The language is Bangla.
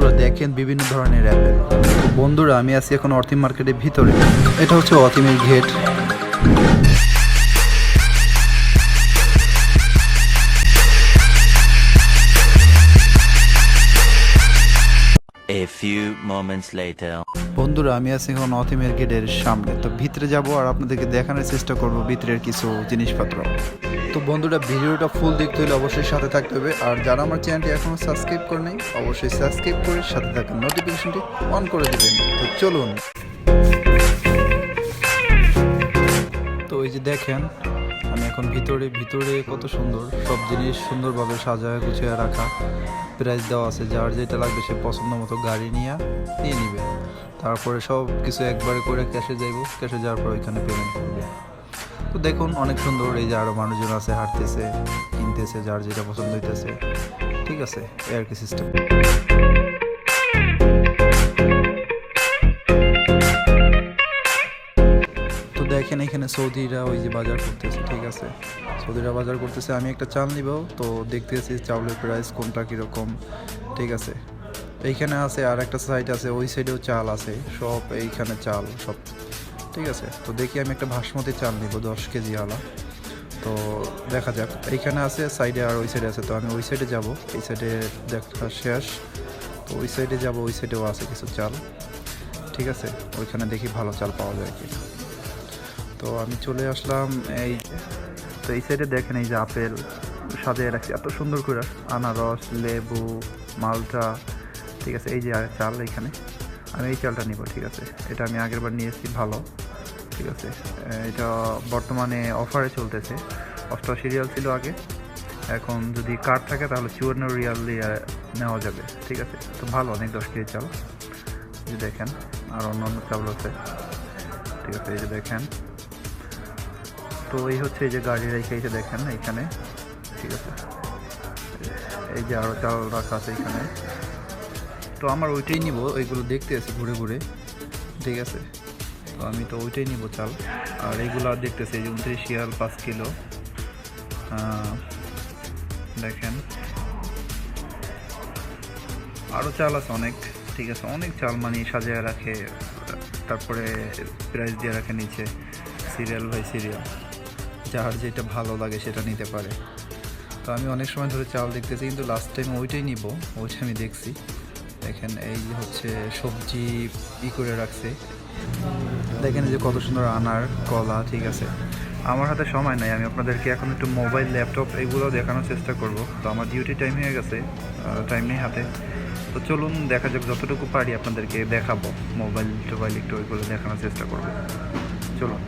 বন্ধুরা দেখেন বিভিন্ন ধরনের অ্যাপেল। বন্ধুরা আমি আছি এখন অর্থিম মার্কেটের ভিতরে। এটা হচ্ছে অথিমের gate. A few moments later. বন্ধুরা আমি আছি এখন অথিমের গেটের সামনে। তো ভিতরে যাব আর আপনাদেরকে দেখানোর চেষ্টা করব ভিতরের কিছু জিনিসপত্র। তো বন্ধুরা, ভিডিওটা ফুল দেখতে হলে অবশ্যই সাথে থাকতে হবে। আর যারা আমার চ্যানেলটি এখনও সাবস্ক্রাইব করে নেই, অবশ্যই সাবস্ক্রাইব করে সাথে থাকুন নোটিফিকেশনটি অন করে দেবেন। তো চলুন। তো এই যে দেখেন, আমি এখন ভিতরে ভিতরে কত সুন্দর, সব জিনিস সুন্দরভাবে সাজায়, গুছিয়ে রাখা। প্রাইস দেওয়া আছে, যার যেটা লাগবে সে পছন্দ মতো গাড়ি নিয়ে নিয়ে নিবে। তারপরে সব কিছু একবারে করে ক্যাশে যাইব ক্যাশে যাওয়ার পর ওইখানে পেমেন্ট করবে। তো দেখুন, অনেক সুন্দর। এই যে আরও মানুষজন আছে, হাঁটতেছে, কিনতেছে, যার যেটা পছন্দ হইতেছে। ঠিক আছে, এই আর কি সিস্টেম তো দেখেন এখানে সৌদিরা ওই যে বাজার করতেছে, ঠিক আছে? সৌদিরা বাজার করতেছে, আমি একটা চাল নিব, তো দেখতেছি চাউলের প্রাইস কোনটা কীরকম, ঠিক আছে? এইখানে আছে আর একটা সাইড আছে, ওই সাইডেও চাল আছে, সব এইখানে চাল, সব ঠিক আছে, তো দেখি আমি একটা ভাসমতি চাল নিব, দশ কেজি আলা। তো দেখা যাক, এইখানে আছে, সাইডে আর ওই সাইডে আছে, তো আমি ওই সাইডে যাব, এই সাইডে দেখা শেষ। তো ওই সাইডে যাব, ওই সাইডেও আছে কিছু চাল। ঠিক আছে, ওইখানে দেখি ভালো চাল পাওয়া যায় কি তো আমি চলে আসলাম, এই তো এই সাইডে দেখেন এই যে আপেল, সাজিয়ে রাখছি, এত সুন্দর করে। আনারস, লেবু, মালটা, ঠিক আছে, এই যে চাল এখানে আমি এই চালটা নিব, ঠিক আছে? এটা আমি আগের বার নিয়েছি, ভালো, ঠিক আছে? এটা বর্তমানে অফারে চলতেছে। অষ্টআশি রিয়াল ছিল আগে। এখন যদি কার্ড থাকে, তাহলে চুয়ান্ন রিয়াল দিয়ে নেওয়া যাবে, ঠিক আছে? তো ভালো, অনেক দশ কেজি চাল। যে দেখেন, আর অন্য অন্য চাল আছে, ঠিক আছে? এই যে দেখেন। তো এই হচ্ছে এই যে গাড়ি রেখে এই যে দেখেন, এইখানে, ঠিক আছে? এই যে আরও চাল রাখা আছে এখানে। তো আমার ওইটাই নিব এইগুলো দেখতে আছে ঘুরে ঘুরে। ঠিক আছে? তো আমি তো ওইটাই নিব চাল। আর এইগুলো আর দেখতেছি, এই যে উনত্রিশ শিয়াল, পাঁচ কিলো। দেখেন। আরও চাল আছে অনেক। ঠিক আছে, অনেক চাল মানে সাজিয়ে রাখে, তারপরে প্রাইস দিয়ে রাখে নিচে। Serial by serial. যার যেটা ভালো লাগে সেটা নিতে পারে। তো আমি অনেক সময় ধরে চাল দেখতেছি, কিন্তু লাস্ট টাইম ওইটাই নিব, ওইটা আমি দেখছি। দেখেন, এই হচ্ছে সবজি ই করে রাখছে। দেখেন এই যে কত সুন্দর আনার কলা, ঠিক আছে। আমার হাতে সময় নাই, আমি আপনাদেরকে এখন একটু মোবাইল, ল্যাপটপ এগুলো দেখানোর চেষ্টা করব। তো আমার ডিউটি টাইম হয়ে গেছে টাইম নেই হাতে। তো চলুন, দেখা যাক যতটুকু পারি আপনাদেরকে দেখাবো। মোবাইল, টোবাইল একটু ওইগুলো দেখানোর চেষ্টা করব। চলুন।